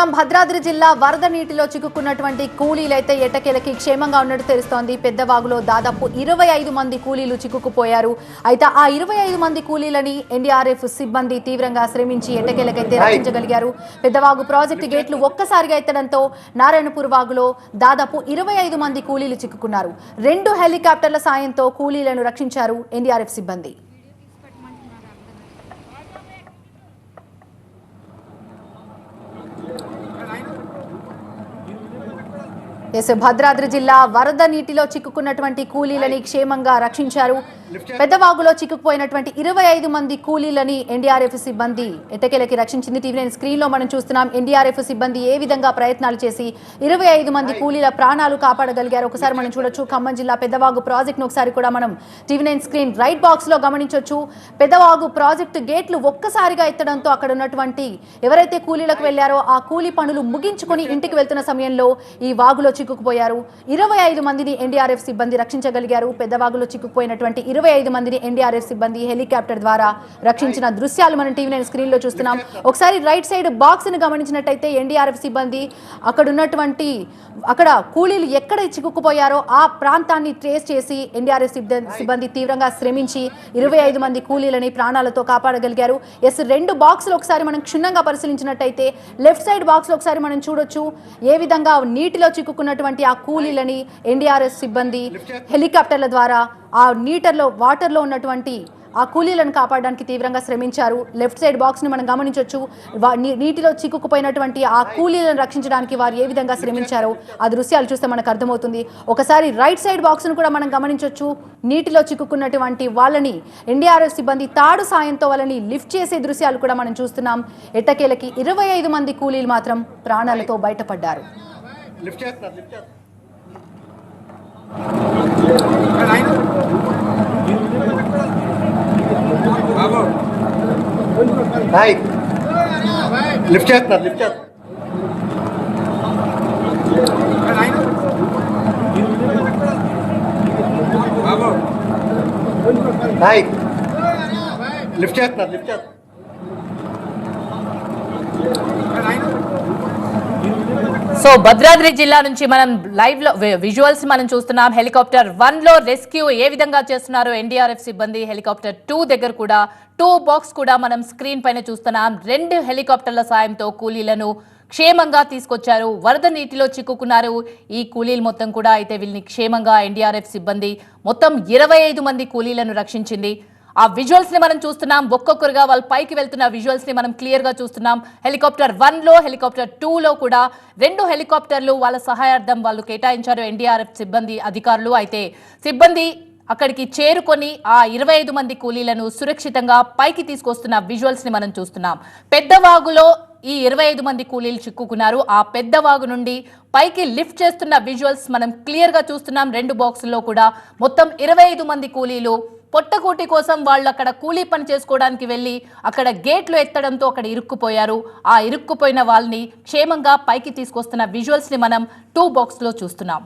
చూస్తున్నాం భద్రాద్రి జిల్లా వరద నీటిలో చిక్కుకున్నటువంటి కూలీలైతే ఎట్టకేలకి క్షేమంగా ఉన్నట్టు తెలుస్తోంది. పెద్దవాగులో దాదాపు ఇరవై ఐదు మంది కూలీలు చిక్కుకుపోయారు. అయితే ఆ ఇరవై ఐదు మంది కూలీలని ఎన్డీఆర్ఎఫ్ సిబ్బంది తీవ్రంగా శ్రమించి ఎట్టకేలకైతే రక్షించగలిగారు. పెద్దవాగు ప్రాజెక్టు గేట్లు ఒక్కసారిగా ఎత్తడంతో నారాయణపూర్ వాగులో దాదాపు ఇరవై ఐదు మంది కూలీలు చిక్కుకున్నారు. రెండు హెలికాప్టర్ల సాయంతో కూలీలను రక్షించారు ఎన్డీఆర్ఎఫ్ సిబ్బంది. ఎస్ భద్రాద్రి జిల్లా వరద నీటిలో చిక్కుకున్నటువంటి కూలీలని క్షేమంగా రక్షించారు. పెద్దవాగులో చిక్కుకుపోయినటువంటి ఇరవై ఐదు మంది కూలీలని ఎన్డీఆర్ఎఫ్ సిబ్బంది ఎట్టకేలకి రక్షించింది. టీవీ నైన్ స్క్రీన్లో మనం చూస్తున్నాం ఎన్డీఆర్ఎఫ్ సిబ్బంది ఏ విధంగా ప్రయత్నాలు చేసి ఇరవై ఐదు మంది కూలీల ప్రాణాలు కాపాడగలిగారు? ఒకసారి మనం చూడొచ్చు. ఖమ్మం జిల్లా పెద్దవాగు ప్రాజెక్ట్ ఒకసారి కూడా మనం టీవీ నైన్ స్క్రీన్ రైట్ బాక్స్లో గమనించవచ్చు పెద్దవాగు ప్రాజెక్టు గేట్లు ఒక్కసారిగా ఎత్తడంతో అక్కడ ఉన్నటువంటి ఎవరైతే కూలీలకు వెళ్ళారో ఆ కూలీ పనులు ముగించుకొని ఇంటికి వెళ్తున్న సమయంలో ఈ వాగులో చిక్కుకుపోయారు. ఇరవై ఐదు మందిని ఎన్డీఆర్ఎఫ్ సిబ్బంది రక్షించగలిగారు. పెద్దవాగులో చిక్కుకుపోయినటువంటి ఇరవై ఐదు మందిని ఎన్డీఆర్ఎఫ్ సిబ్బంది హెలికాప్టర్ ద్వారా రక్షించిన దృశ్యాలు మనం టీవీ నైన్ స్క్రీన్లో చూస్తున్నాం. ఒకసారి రైట్ సైడ్ బాక్స్ని గమనించినట్టయితే ఎన్డీఆర్ఎఫ్ సిబ్బంది అక్కడ ఉన్నటువంటి అక్కడ కూలీలు ఎక్కడ చిక్కుకుపోయారో ఆ ప్రాంతాన్ని ట్రేస్ చేసి ఎన్డీఆర్ఎఫ్ సిబ్బంది సిబ్బంది తీవ్రంగా శ్రమించి ఇరవై ఐదు మంది కూలీలని ప్రాణాలతో కాపాడగలిగారు. ఎస్ రెండు బాక్సులు ఒకసారి మనం క్షుణ్ణంగా పరిశీలించినట్టయితే లెఫ్ట్ సైడ్ బాక్స్లో ఒకసారి మనం చూడొచ్చు. ఏ విధంగా నీటిలో చిక్కుకున్న చిక్కుకున్నటువంటి ఆ కూలీలని ఎన్డీఆర్ఎఫ్ సిబ్బంది హెలికాప్టర్ల ద్వారా ఆ నీటర్లో వాటర్లో ఉన్నటువంటి ఆ కూలీలను కాపాడడానికి తీవ్రంగా శ్రమించారు. లెఫ్ట్ సైడ్ బాక్స్ని మనం గమనించవచ్చు నీటిలో చిక్కుకుపోయినటువంటి ఆ కూలీలను రక్షించడానికి వారు ఏ విధంగా శ్రమించారో ఆ దృశ్యాలు చూస్తే మనకు అర్థమవుతుంది. ఒకసారి రైట్ సైడ్ బాక్స్ను కూడా మనం గమనించవచ్చు నీటిలో చిక్కుకున్నటువంటి వాళ్ళని ఎన్డీఆర్ఎఫ్ సిబ్బంది తాడు సాయంతో వాళ్ళని లిఫ్ట్ చేసే దృశ్యాలు కూడా మనం చూస్తున్నాం. ఎట్టకేలకి ఇరవై ఐదు మంది కూలీలు మాత్రం ప్రాణాలతో బయటపడ్డారు. లిఫ్ట్ చేస్తున్నారు లిఫ్ట్ చేస్తున్నారు. లిఫ్ట్ చేస్తున్నారు లిఫ్ట్ చేస్తున్నారు. హాయ్. లిఫ్ట్ చేస్తున్నారు లిఫ్ట్ చేస్తున్నారు. సో భద్రాద్రి జిల్లా నుంచి మనం లైవ్లో విజువల్స్ మనం చూస్తున్నాం. హెలికాప్టర్ వన్లో రెస్క్యూ ఏ విధంగా చేస్తున్నారు ఎన్డీఆర్ఎఫ్ సిబ్బంది హెలికాప్టర్ టూ దగ్గర కూడా టూ బాక్స్ కూడా మనం స్క్రీన్ పైన చూస్తున్నాం. రెండు హెలికాప్టర్ల సాయంతో కూలీలను క్షేమంగా తీసుకొచ్చారు. వరద నీటిలో చిక్కుకున్నారు. ఈ కూలీలు మొత్తం కూడా అయితే వీళ్ళని క్షేమంగా ఎన్డీఆర్ఎఫ్ సిబ్బంది మొత్తం ఇరవై ఐదు మంది కూలీలను రక్షించింది. ఆ విజువల్స్ని మనం చూస్తున్నాం. ఒక్కొక్కరుగా వాళ్ళు పైకి వెళ్తున్న విజువల్స్ని మనం క్లియర్గా చూస్తున్నాం. హెలికాప్టర్ వన్లో హెలికాప్టర్ టూ లో కూడా రెండు హెలికాప్టర్లు వాళ్ళ సహాయార్థం వాళ్ళు కేటాయించారు ఎన్డీఆర్ఎఫ్ సిబ్బంది అధికారులు. అయితే సిబ్బంది అక్కడికి చేరుకొని ఆ ఇరవై ఐదు మంది కూలీలను సురక్షితంగా పైకి తీసుకొస్తున్న విజువల్స్ని మనం చూస్తున్నాం. పెద్దవాగులో ఈ ఇరవై ఐదు మంది కూలీలు చిక్కుకున్నారు. ఆ పెద్ద వాగు నుండి పైకి లిఫ్ట్ చేస్తున్న విజువల్స్ మనం క్లియర్గా చూస్తున్నాం. రెండు బాక్సుల్లో కూడా మొత్తం ఇరవై ఐదు మంది కూలీలు పొట్టకూటి కోసం వాళ్ళు అక్కడ కూలీ పని చేసుకోవడానికి వెళ్ళి అక్కడ గేట్లు ఎత్తడంతో అక్కడ ఇరుక్కుపోయారు. ఆ ఇరుక్కుపోయిన వాళ్ళని క్షేమంగా పైకి తీసుకొస్తున్న విజువల్స్ని మనం టూ బాక్స్లో చూస్తున్నాం.